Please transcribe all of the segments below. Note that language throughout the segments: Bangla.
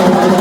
Gracias.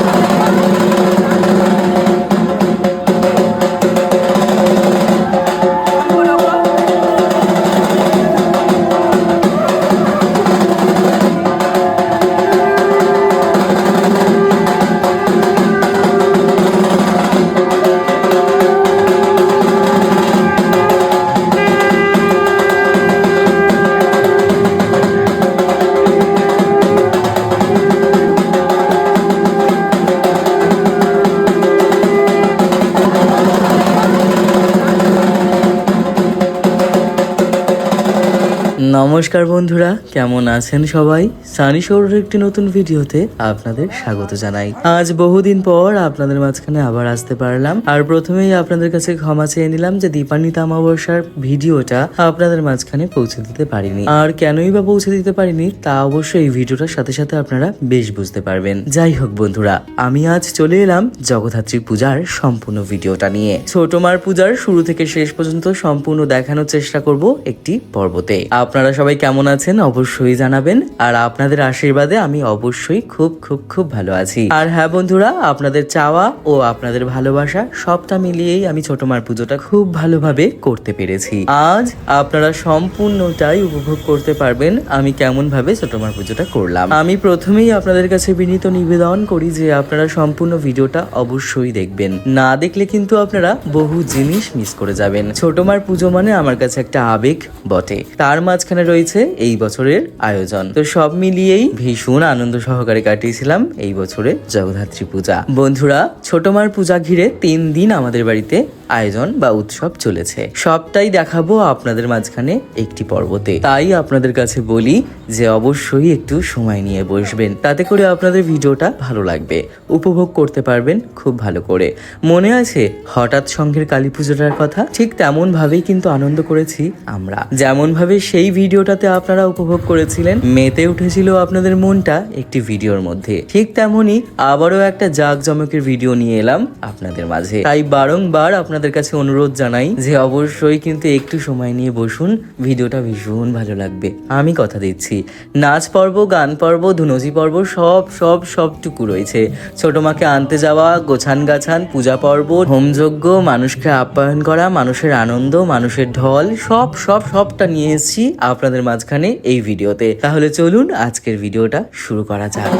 নমস্কার বন্ধুরা, কেমন আছেন সবাই? সানি শোরের একটি নতুন ভিডিওতে আপনাদের স্বাগত জানাই। আজ বহুদিন পর আপনাদের মাঝখানে আবার আসতে পারলাম। আর প্রথমেই আপনাদের কাছে ক্ষমা চেয়ে নিলাম যে দীপান্বিতা অমাবস্যার ভিডিওটা আপনাদের মাঝখানে পৌঁছে দিতে পারিনি। আর কেনই বা পৌঁছে দিতে পারিনি, তা অবশ্য এই ভিডিওটার সাথে সাথে আপনারা বেশ বুঝতে পারবেন। যাই হোক বন্ধুরা, আমি আজ চলে এলাম জগদ্ধাত্রী পূজার সম্পূর্ণ ভিডিওটা নিয়ে। ছোট মার পূজার শুরু থেকে শেষ পর্যন্ত সম্পূর্ণ দেখানোর চেষ্টা করব একটি পর্বতে। আপনারা সবাই কেমন আছেন অবশ্যই জানাবেন। আর আপনাদের আশীর্বাদে আমি অবশ্যই খুব খুব খুব ভালো আছি। আর হ্যাঁ বন্ধুরা, আপনাদের চাওয়া ও আপনাদের ভালোবাসা সবটা মিলিয়েই আমি ছোট মার পুজোটা খুব ভালোভাবে করতে পেরেছি। আজ আপনারা সম্পূর্ণটাই উপভোগ করতে পারবেন। আমি কেমন ভাবে ছোট মার পুজোটা করলাম। আমি প্রথমেই আপনাদের কাছে বিনীত নিবেদন করি যে আপনারা সম্পূর্ণ ভিডিওটা অবশ্যই দেখবেন। না দেখলে কিন্তু আপনারা বহু জিনিস মিস করে যাবেন। ছোট মার পুজো মানে আমার কাছে একটা আবেগ বটে। তার মাঝখানে রয়েছে এই বছরের আয়োজন। তো সব মিলিয়েই ভীষণ আনন্দ সহকারে কাটিয়েছিলাম এই বছরে জগদ্ধাত্রী পূজা। বন্ধুরা, ছোট মার পূজা ঘিরে তিন দিন আমাদের বাড়িতে আয়োজন বা উৎসব চলেছে। সবটাই দেখাবো আপনাদের মাঝখানে একটি পর্বতে। তাই আপনাদের কাছে বলি যে অবশ্যই একটু সময় নিয়ে বসবেন। তাতে করে আপনাদের ভিডিওটা ভালো লাগবে, উপভোগ করতে পারবেন খুব ভালো করে। মনে আছে, হঠাৎ সঙ্গের কালী পুজোটার কথা? ঠিক তেমন ভাবেই কিন্তু আনন্দ করেছি আমরা। যেমন ভাবে সেই ভিডিওটাতে আপনারা উপভোগ করেছিলেন। মেতে উঠেছিল আপনাদের মনটা একটি ভিডিওর মধ্যে। ঠিক তেমনই আবারও একটা জাঁকজমকের ভিডিও নিয়ে এলাম আপনাদের মাঝে। তাই বারংবার আপনাদের কাছে অনুরোধ জানাই যে অবশ্যই কিন্তু একটু সময় নিয়ে বসুন, ভিডিওটা ভীষণ ভালো লাগবে। আমি কথা দিচ্ছি। নাচ পর্ব, গান পর্ব ধুনজি পর্ব, সব সব, সবটুকু রয়েছে। ছোট মাকে আনতে যাওয়া, গোছান গাছান, পূজা পর্ব, হোমযজ্ঞ, মানুষকে আপ্যায়ন করা, মানুষের আনন্দ, মানুষের ঢল, সব সব, সবটা নিয়ে এসেছি আপনাদের মাঝখানে এই ভিডিওতে। তাহলে চলুন আজকের ভিডিওটা শুরু করা যাক।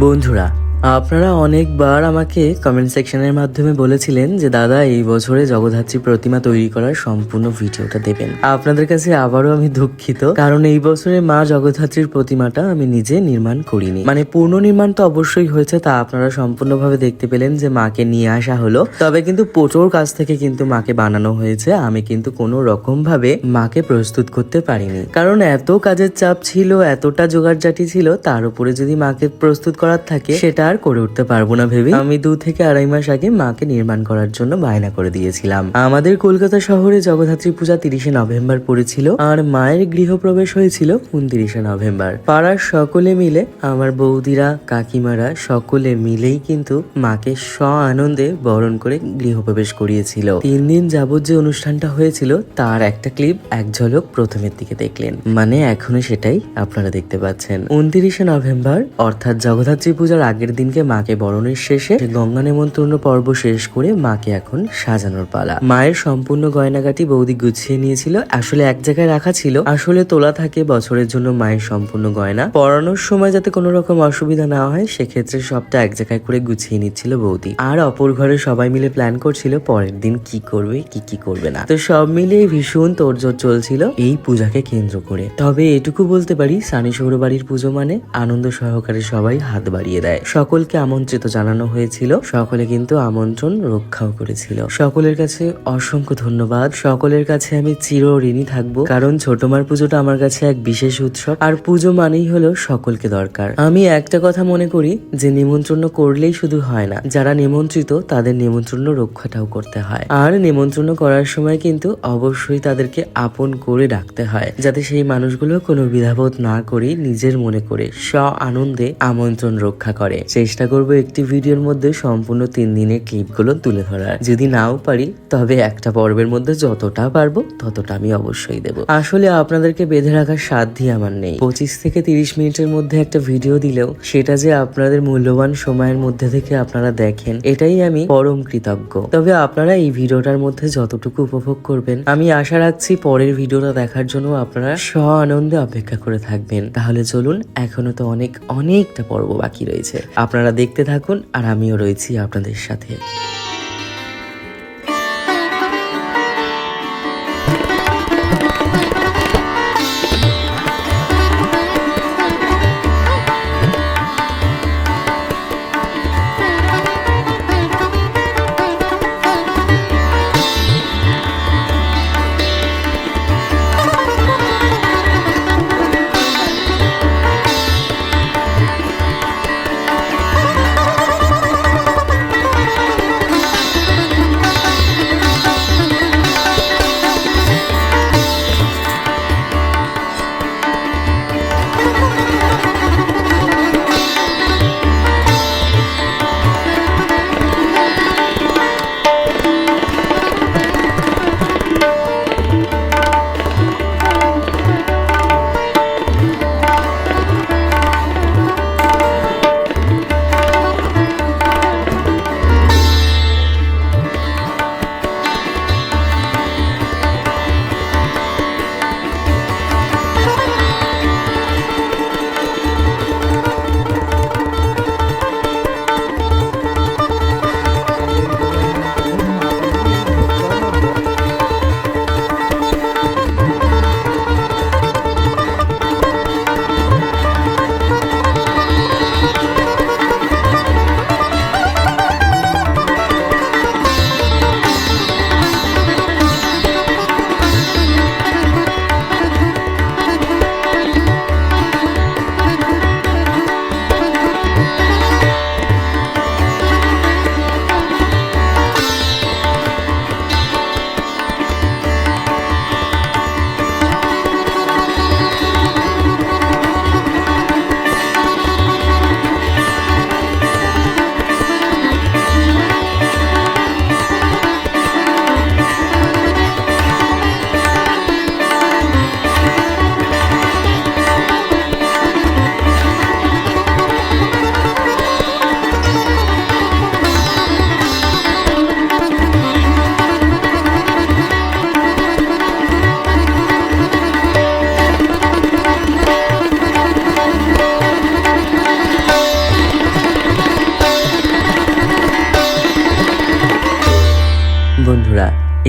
বন্ধুরা আপনারা অনেকবার আমাকে কমেন্ট সেকশনের মাধ্যমে বলেছিলেন যে, দাদা, এই বছরে জগদ্ধাত্রী প্রতিমা তৈরি করার সম্পূর্ণ ভিডিওটা দেবেন। আপনাদের কাছে আবারও আমি দুঃখিত, কারণ এই বছরে মা জগদ্ধাত্রীর প্রতিমাটা আমি নিজে নির্মাণ করিনি। মানে পূর্ণ নির্মাণ তো অবশ্যই হয়েছে, তা আপনারা সম্পূর্ণভাবে দেখতে পেলেন যে, মাকে নিয়ে আসা হলো। তবে কিন্তু প্রচুর কাছ থেকে কিন্তু মাকে বানানো হয়েছে, আমি কিন্তু কোনো রকম ভাবে মাকে প্রস্তুত করতে পারিনি। কারণ এত কাজের চাপ ছিল, এতটা জোগাড় জাটি ছিল, তার উপরে যদি মাকে প্রস্তুত করার থাকে, সেটা আর করে উঠতে পারব না ভেবে আমি দু থেকে আড়াই মাস আগে মাকে নির্মাণ করার জন্য বায়না করে দিয়েছিলাম। আমাদের কলকাতা শহরে জগদ্ধাত্রী পূজা তিরিশে নভেম্বর পড়েছিল আর মায়ের গৃহপ্রবেশ হয়েছিল উনত্রিশে নভেম্বর। পাড়ার সকলে মিলে, আমার বৌদিরা, কাকিমারা সকলে মিলেই কিন্তু মাকে স আনন্দে বরণ করে গৃহপ্রবেশ করিয়েছিল। তিন দিন যাবত যে অনুষ্ঠানটা হয়েছিল, তার একটা ক্লিপ এক ঝলক প্রথমের দিকে দেখলেন। মানে এখনও সেটাই আপনারা দেখতে পাচ্ছেন। উনত্রিশে নভেম্বর, অর্থাৎ জগদ্ধাত্রী পূজার আগের দিনকে মাকে বরণের শেষে গঙ্গা নেমন্ত্রণ পর্ব শেষ করে মাকে এখন সাজানোর পালা। মায়ের সম্পূর্ণ গয়নাগাটি বৌদি গুছিয়ে নিয়েছিল, আসলে এক জায়গায় রাখা ছিল। আসলে তোলা থাকে বছরের জন্য মায়ের সম্পূর্ণ গয়না। পরানোর সময় যাতে কোনো রকম অসুবিধা না হয়, সেক্ষেত্রে সবটা এক জায়গায় করে গুছিয়ে নিচ্ছিল বৌদি। আর অপর ঘরে সবাই মিলে প্ল্যান করছিল, পরের দিন কি করবে, কি কি করবে না। তো সব মিলিয়ে ভীষণ তোড়জোড় চলছিল এই পূজাকে কেন্দ্র করে। তবে এটুকু বলতে পারি, সানি সৌর বাড়ির পুজো মানে আনন্দ সহকারে সবাই হাত বাড়িয়ে দেয়। সকলকে আমন্ত্রিত জানানো হয়েছিল। সকলে কিন্তু আমন্ত্রণ রক্ষাও করেছিল। সকলের কাছে অসংখ্য ধন্যবাদ। সকলের কাছে আমি চির ঋণী থাকব। কারণ ছোট মার পুজোটা আমার কাছে এক বিশেষ উৎসব। আর পুজো মানেই হলো সকলকে দরকার। আমি একটা কথা মনে করি যে, নিমন্ত্রণ করলেই শুধু হয় না। যারা নিমন্ত্রিত, তাদের নিমন্ত্রণ রক্ষাটাও করতে হয়। আর নিমন্ত্রণ করার সময় কিন্তু অবশ্যই তাদেরকে আপন করে ডাকতে হয়। যাতে সেই মানুষগুলো কোনো বিধাবোধ না করে নিজের মনে করে স্ব আনন্দে আমন্ত্রণ রক্ষা করে। চেষ্টা করব একটি ভিডিওর মধ্যে সম্পূর্ণ তিন দিনের ক্লিপগুলো তুলে ধরার। যদি নাও পারি, তবে একটা পর্বের মধ্যে যতটা পারব, ততটা আমি অবশ্যই দেব। আসলে আপনাদেরকে বেঁধে রাখার সাধ্যই আমার নেই। পঁচিশ থেকে তিরিশ মিনিটের মধ্যে একটা ভিডিও দিলেও, সেটা যে আপনাদের মূল্যবান সময়ের মধ্যে থেকে আপনারা দেখেন, এটাই আমি পরম কৃতজ্ঞ। তবে আপনারা এই ভিডিওটার মধ্যে যতটুকু উপভোগ করবেন, আমি আশা রাখছি পরের ভিডিওটা দেখার জন্য আপনারা স্ব আনন্দে অপেক্ষা করে থাকবেন। তাহলে চলুন, এখনও তো অনেক, অনেকটা পর্ব বাকি রয়েছে। আপনারা দেখতে থাকুন আর আমিও রয়েছি আপনাদের সাথে।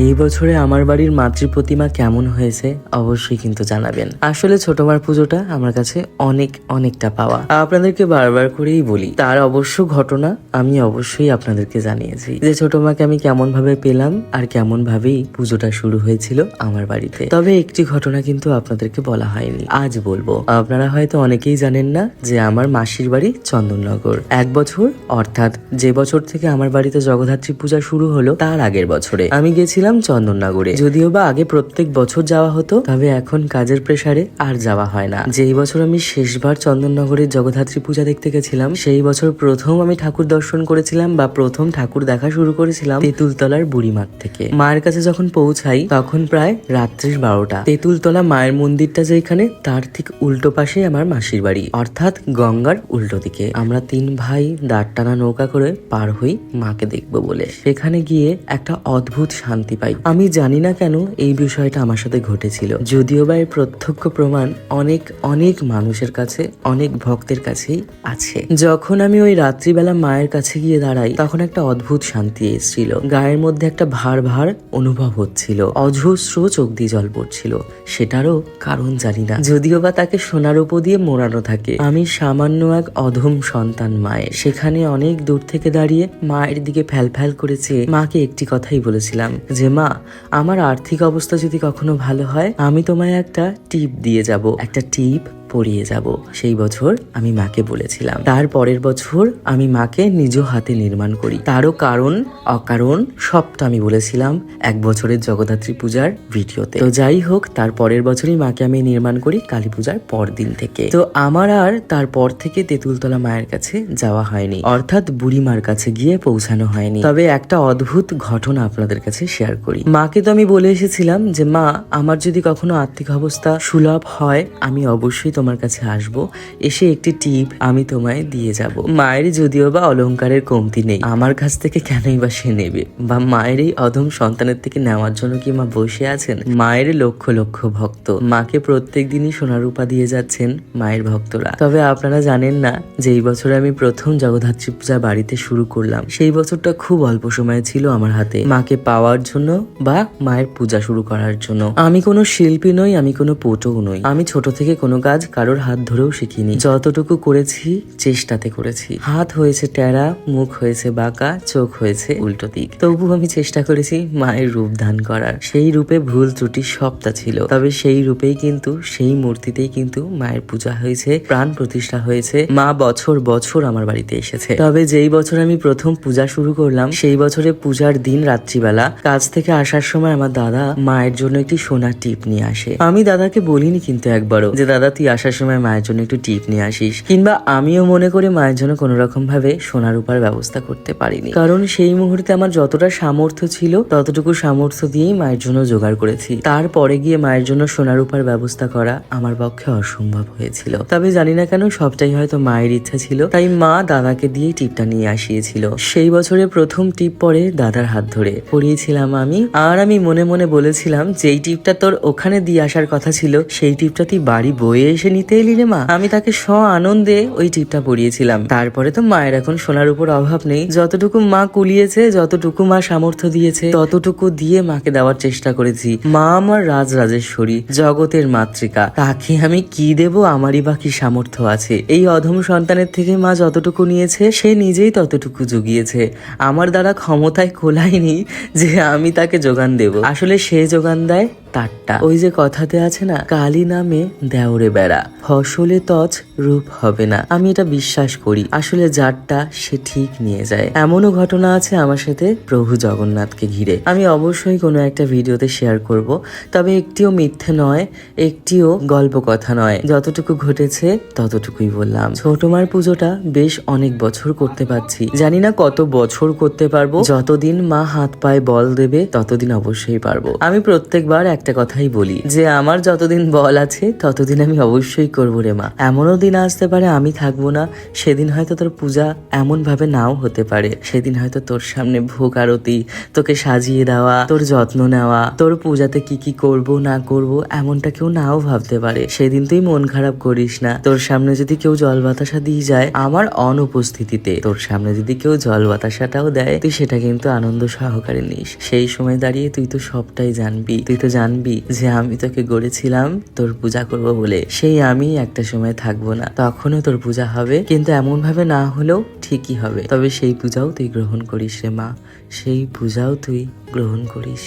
এই বছরে আমার বাড়ির মাতৃ প্রতিমা কেমন হয়েছে অবশ্যই কিন্তু জানাবেন। আসলে ছোটমার পুজোটা আমার কাছে অনেক, অনেকটা পাওয়া। আপনাদেরকে বারবার করেই বলি, তার অবশ্য ঘটনা আমি অবশ্যই আপনাদেরকে জানিয়েছি। যে ছোট মাকে আমি কেমন ভাবে পেলাম আর কেমন ভাবেই পুজোটা শুরু হয়েছিল আমার বাড়িতে। তবে একটি ঘটনা কিন্তু আপনাদেরকে বলা হয়নি। আজ বলব, আপনারা হয়তো অনেকেই জানেন না যে আমার মাসির বাড়ি চন্দননগর। এক বছর, অর্থাৎ যে বছর থেকে আমার বাড়িতে জগদ্ধাত্রী পূজা শুরু হলো, তার আগের বছরে। আমি গেছিলাম চন্দননগরে। যদিও বা আগে প্রত্যেক বছর যাওয়া হতো, তবে এখন কাজের প্রেসারে আর যাওয়া হয় না। যেই বছর আমি শেষবার চন্দননগরের জগদ্ধাত্রী পূজা দেখতে গেছিলাম, সেই বছর প্রথম আমি ঠাকুর দর্শন করেছিলাম বা প্রথম ঠাকুর দেখা শুরু করেছিলাম তেঁতুলতলার বুড়িমাঠ থেকে। মায়ের কাছে যখন পৌঁছাই, তখন প্রায় রাত্রির বারোটা। তেঁতুলতলা মায়ের মন্দিরটা যেখানে তার ঠিক উল্টো পাশে আমার মাসির বাড়ি। অর্থাৎ গঙ্গার উল্টো দিকে। আমরা তিন ভাই দাঁড় টানা নৌকা করে পার হই মাকে দেখব বলে। সেখানে গিয়ে একটা অদ্ভুত শান্তি পাই। আমি জানি না কেন এই বিষয়টা আমার সাথে ঘটেছিল। যদিও বা এর প্রত্যক্ষ প্রমাণ অনেক অনেক মানুষের কাছে, অনেক ভক্তের কাছেই আছে। যখন আমি ওই রাত্রিবেলা মায়ের কাছে গিয়ে দাঁড়াই, তখন একটা অদ্ভুত শান্তি এসেছিল। গায়ের মধ্যে একটা ভার ভার অনুভব হচ্ছিল। অজস্র চোখ দিয়ে জল পড়ছিল। সেটারও কারণ জানি না। যদিও বা তাকে সোনার উপর দিয়ে মোড়ানো থাকে। আমি সামান্য এক অধম সন্তান মায়ের। সেখানে অনেক দূর থেকে দাঁড়িয়ে মায়ের দিকে ফ্যাল ফ্যাল করেছে মাকে একটি কথাই বলেছিলাম যে মা, আমার আর্থিক অবস্থা যদি কখনো ভালো হয়, আমি তোমায় একটা টিপ দিয়ে যাব। একটা টিপ পরিয়ে যাব। সেই বছর আমি মাকে বলেছিলাম। তার পরের বছর আমি মাকে নিজ হাতে নির্মাণ করি। তারও কারণ, অকারণ সবটা আমি বলেছিলাম এক বছরের জগদ্ধাত্রী পূজার ভিডিওতে। তো যাই হোক, তার পরের বছরই মাকে আমি নির্মাণ করি কালী পূজার পর দিন থেকে। তো আমার আর তারপর থেকে তেঁতুলতলা মায়ের কাছে যাওয়া হয়নি। অর্থাৎ বুড়িমার কাছে গিয়ে পৌঁছানো হয়নি। তবে একটা অদ্ভুত ঘটনা আপনাদের কাছে শেয়ার করি। মাকে তো আমি বলে এসেছিলাম যে, মা, আমার যদি কখনো আর্থিক অবস্থা সুলভ হয়, আমি অবশ্যই তোমার কাছে আসব, এসে একটি টিপ আমি তোমায় দিয়ে যাব। মায়ের যদিও বা অলংকারের কমতি নেই, আমার কাছ থেকে কেনই বা সে নেবে? বা মায়ের এই অধম সন্তানের থেকে নেওয়ার জন্য কি মা বসে আছেন? মায়ের লক্ষ লক্ষ ভক্ত, মাকে প্রত্যেক দিনই রূপা দিয়ে যাচ্ছেন মায়ের ভক্তরা। তবে আপনারা জানেন না যে এই বছরে আমি প্রথম জগদ্ধাত্রী পূজা বাড়িতে শুরু করলাম। সেই বছরটা খুব অল্প সময় ছিল আমার হাতে, মাকে পাওয়ার জন্য বা মায়ের পূজা শুরু করার জন্য। আমি কোনো শিল্পী নই, আমি কোনো পটুও নই। আমি ছোট থেকে কোনো কাজ কারোর হাত ধরেও শিখিনি। যতটুকু করেছি, চেষ্টাতে করেছি। হাত হয়েছে টেরা, মুখ হয়েছে বাঁকা, চোখ হয়েছে উল্টো দিক। তবু আমি চেষ্টা করেছি মায়ের রূপ দান করার। সেই রূপে ভুল ত্রুটি সবটা ছিল। তবে সেই রূপেই কিন্তু, সেই মূর্তিতেই কিন্তু মায়ের পূজা হয়েছে, প্রাণ প্রতিষ্ঠা হয়েছে। মা বছর বছর আমার বাড়িতে এসেছে। তবে যেই বছর আমি প্রথম পূজা শুরু করলাম, সেই বছরে পূজার দিন রাত্রিবেলা। কাজ থেকে আসার সময় আমার দাদা মায়ের জন্য একটি সোনার টিপ নিয়ে আসে। আমি দাদাকে বলিনি কিন্তু একবারও যে, দাদা, তুই আসার সময় মায়ের জন্য একটু টিপ নিয়ে আসিস। কিংবা আমিও মনে করি মায়ের জন্য কোনো রকম ভাবে সোনার উপার ব্যবস্থা করতে পারিনি। কারণ সেই মুহূর্তে আমার যতটা সামর্থ্য ছিল, ততটুকু সামর্থ্য দিয়েই মায়ের জন্য জোগাড় করেছি। তারপরে গিয়ে মায়ের জন্য সোনার উপার ব্যবস্থা করা আমার পক্ষে অসম্ভব হয়েছিল। তবে জানি না কেন সবটাই হয়তো মায়ের ইচ্ছা ছিল, তাই মা দাদাকে দিয়ে টিপটা নিয়ে আসিয়েছিল। সেই বছরে প্রথম টিপ পরে দাদার হাত ধরে পড়িয়েছিলাম আমি, আর আমি মনে মনে বলেছিলাম, যেই টিপটা তোর ওখানে দিয়ে আসার কথা ছিল, সেই টিপটা তুই বাড়ি বয়ে এসে নিতে এলি রে মা? আমি তাকে স আনন্দে ওই টিপটা পরিয়েছিলাম তারপরে তো মায়ের এখন সোনার উপর অভাব নেই। যতটুকু মা কুলিয়েছে, যতটুকু মা সামর্থ্য দিয়েছে, ততটুকু দিয়ে মাকে দেওয়ার চেষ্টা করেছি। মা আমার রাজ রাজেশ্বরী জগতের মাতৃকা। তাকে আমি কি দেব আমারই বা কি সামর্থ্য আছে? এই অধম সন্তানের থেকে মা যতটুকু নিয়েছে, সে নিজেই ততটুকু জুগিয়েছে। আমার দ্বারা ক্ষমতায় কোলায়নি যে আমি তাকে যোগান দেব। আসলে সে যোগান দেয় তারটা। ওই যে কথাতে আছে না, কালী নামে দেওরে বেড়া। ফসলে তজ রূপ হবে না। আমি এটা বিশ্বাস করি। আসলে যারটা সে ঠিক নিয়ে যায়। এমনও ঘটনা আছে আমার সাথে প্রভু জগন্নাথকে ঘিরে। আমি অবশ্যই কোনো একটা ভিডিওতে শেয়ার করব। তবে একটিও মিথ্যে নয়, একটিও গল্প কথা নয়। যতটুকু ঘটেছে, ততটুকুই বললাম। ছোট মার পুজোটা বেশ অনেক বছর করতে পারছি। জানি না কত বছর করতে পারব। যতদিন মা হাত পায়ে বল দেবে, ততদিন অবশ্যই পারব। আমি প্রত্যেকবার একটা একটা কথাই বলি, যে আমার যতদিন বল আছে, ততদিন আমি অবশ্যই করব রে মা। এমনও দিন আসতে পারে আমি থাকব না, সেদিন হয়তো তোর পূজা এমন ভাবে নাও হতে পারে। সেদিন হয়তো তোর সামনে ভোগ আরতি, তোকে সাজিয়ে দেওয়া, তোর যত্ন নেওয়া, তোর পূজাতে কি কি করব, না করব, এমনটা কেউ নাও ভাবতে পারে। সেদিন তুই মন খারাপ করিস না। তোর সামনে যদি কেউ জল বাতাসা দিয়ে যায়, আমার অনুপস্থিতিতে তোর সামনে যদি কেউ জল বাতাসাটাও দেয়, তুই সেটা কিন্তু আনন্দ সহকারে নিস। সেই সময় দাঁড়িয়ে তুই তো সবটাই জানবি। তুই তো জানবি যে আমি তোকে গড়েছিলাম, তোর পূজা করব বলে। সেই আমি একটা সময় থাকব না। তখনও তোর পূজা হবে, কিন্তু এমন ভাবে না হলেও ঠিকই হবে। তবে সেই পূজাও তুই গ্রহণ করিস রে মা। সেই পূজাও তুই গ্রহণ করিস।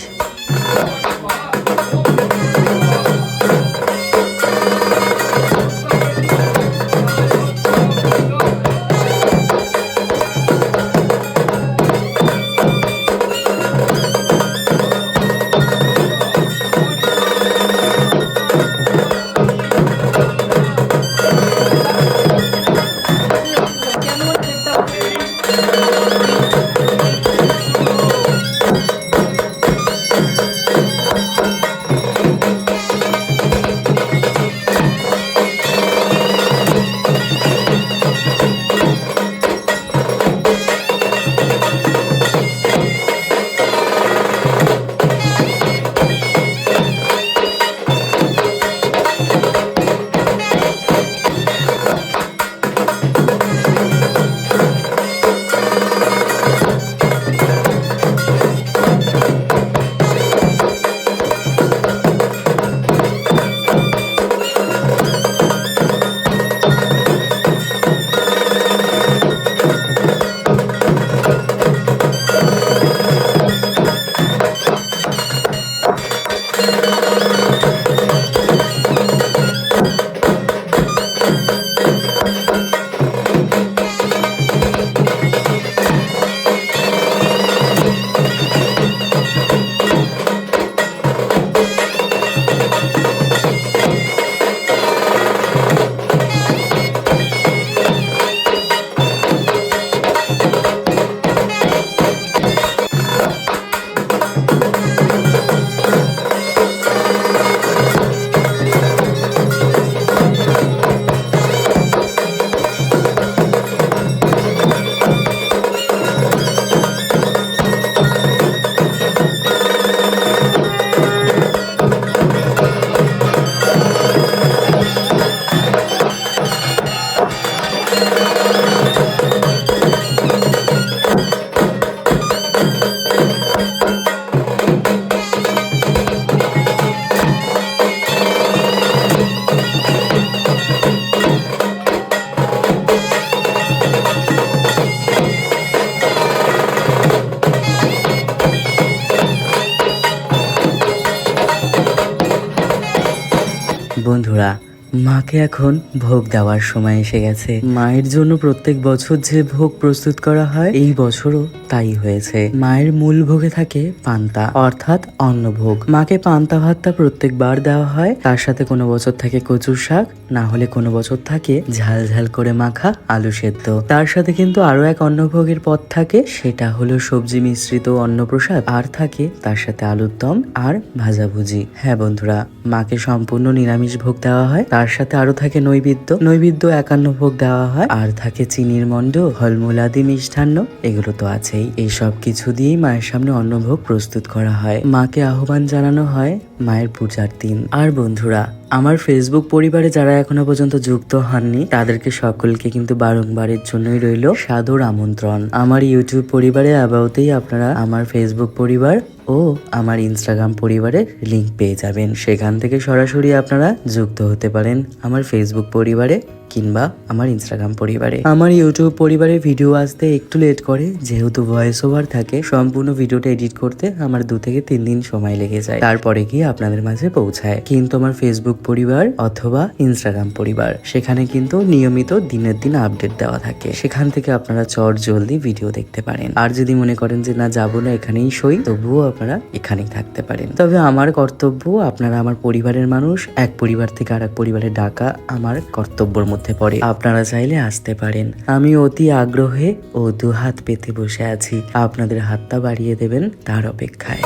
বন্ধুরা মাকে এখন ভোগ দেওয়ার সময় এসে গেছে। মায়ের জন্য প্রত্যেক বছর যে ভোগ প্রস্তুত করা হয়, এই বছরও তাই হয়েছে। মায়ের মূল ভোগে থাকে পান্তা, অর্থাৎ অন্নভোগ। মাকে পান্তা ভাতটা প্রত্যেকবার দেওয়া হয়। তার সাথে কোনো বছর থাকে কচুর শাক, না হলে কোনো বছর থাকে ঝাল ঝাল করে মাখা আলু সেদ্ধ। তার সাথে কিন্তু আরও এক অন্নভোগের পদ থাকে, সেটা হলো সবজি মিশ্রিত অন্নপ্রসাদ। আর থাকে তার সাথে আলুর দম আর ভাজাভুজি। হ্যাঁ বন্ধুরা, মাকে সম্পূর্ণ নিরামিষ ভোগ দেওয়া হয়। তার সাথে আরও থাকে নৈবেদ্য। নৈবেদ্য একান্ন ভোগ দেওয়া হয়। আর থাকে চিনির মন্ড ফলমূলাদি মিষ্টান্ন। এগুলো তো আছেই। এই সব কিছু দিয়েই মায়ের সামনে অন্নভোগ প্রস্তুত করা হয়। মাকে আহ্বান জানানো হয় মায়ের পূজার দিন। আর বন্ধুরা আমার ফেসবুক পরিবারে যারা এখনও পর্যন্ত যুক্ত হননি, তাদেরকে সকলকে কিন্তু বারংবারের জন্যই রইল সাদর আমন্ত্রণ। আমার ইউটিউব পরিবারে আবাউতেই আপনারা আমার ফেসবুক পরিবার ও আমার ইনস্টাগ্রাম পরিবারের লিংক পেয়ে যাবেন। সেখান থেকে সরাসরি আপনারা যুক্ত হতে পারেন আমার ফেসবুক পরিবারে। কিংবা আমার ইনস্টাগ্রাম পরিবারে। আমার ইউটিউব পরিবারে ভিডিও আসতে একটু লেট করে, যেহেতু ভয়েস ওভার থাকে, সম্পূর্ণ ভিডিওটা এডিট করতে আমার দু থেকে তিন দিন সময় লেগে যায়। তারপরে গিয়ে আপনাদের মাঝে পৌঁছায়। কিন্তু আমার ফেসবুক পরিবার অথবা ইনস্টাগ্রাম পরিবার, সেখানে কিন্তু নিয়মিত দিনের দিন আপডেট দেওয়া থাকে। সেখান থেকে আপনারা চট জলদি ভিডিও দেখতে পারেন। আর যদি মনে করেন যে, না, যাব না, এখানেই সই তবুও আপনারা এখানেই থাকতে পারেন। তবে আমার কর্তব্য, আপনারা আমার পরিবারের মানুষ, এক পরিবার থেকে আর এক পরিবারে ডাকা আমার কর্তব্যের মধ্যে পড়ে। আপনারা চাইলে আসতে পারেন। আমি অতি আগ্রহে ও দুহাত পেতে বসে আছি। আপনাদের হাতটা বাড়িয়ে দেবেন তার অপেক্ষায়।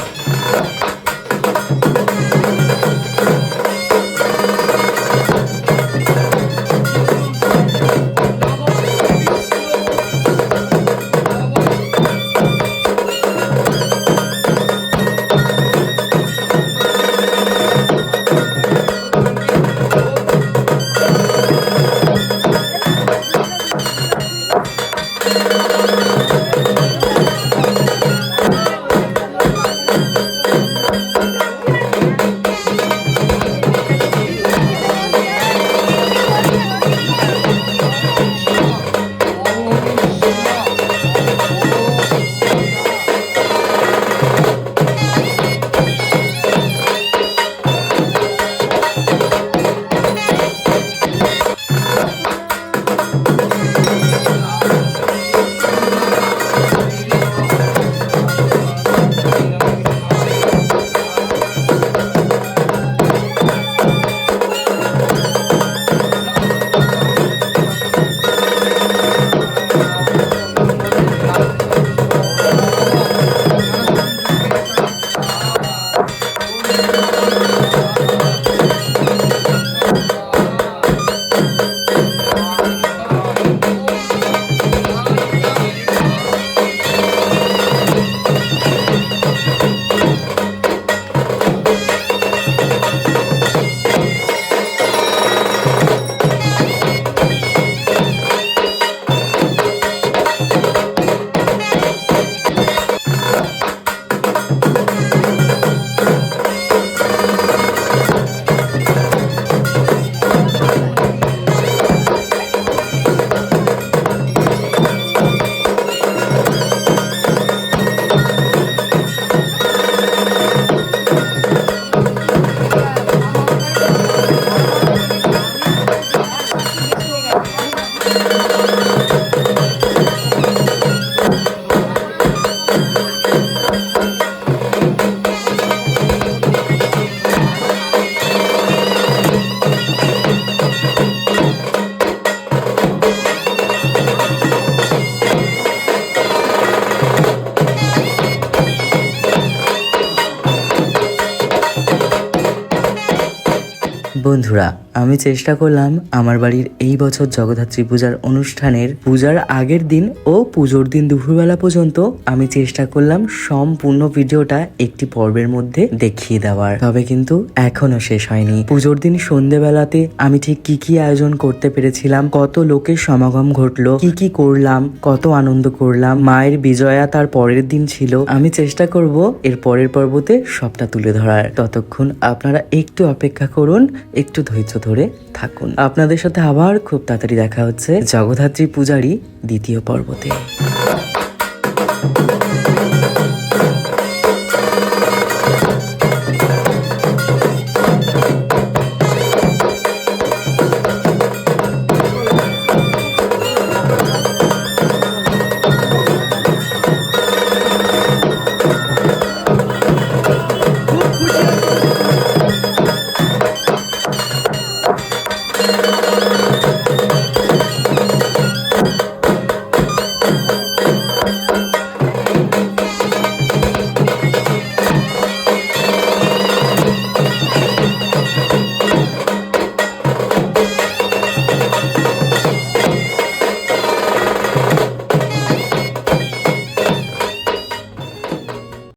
বন্ধুরা আমি চেষ্টা করলাম আমার বাড়ির এই বছর জগদ্ধাত্রী পূজার অনুষ্ঠানের পূজার আগের দিন ও পুজোর দিন দুপুরবেলা পর্যন্ত আমি চেষ্টা করলাম সম্পূর্ণ ভিডিওটা একটি পর্বের মধ্যে দেখিয়ে দেওয়ার। তবে কিন্তু এখনও শেষ হয়নি। পুজোর দিন সন্ধেবেলাতে আমি ঠিক কি কি আয়োজন করতে পেরেছিলাম, কত লোকের সমাগম ঘটলো, কি কি করলাম, কত আনন্দ করলাম, মায়ের বিজয়া তার পরের দিন ছিল, আমি চেষ্টা করব এর পরের পর্বতে সবটা তুলে ধরার। ততক্ষণ আপনারা একটু অপেক্ষা করুন, একটু ধৈর্য ধরে থাকুন। আপনাদের সাথে আবার খুব তাড়াতাড়ি দেখা হচ্ছে জগদ্ধাত্রী পূজারী দ্বিতীয় পর্বতে।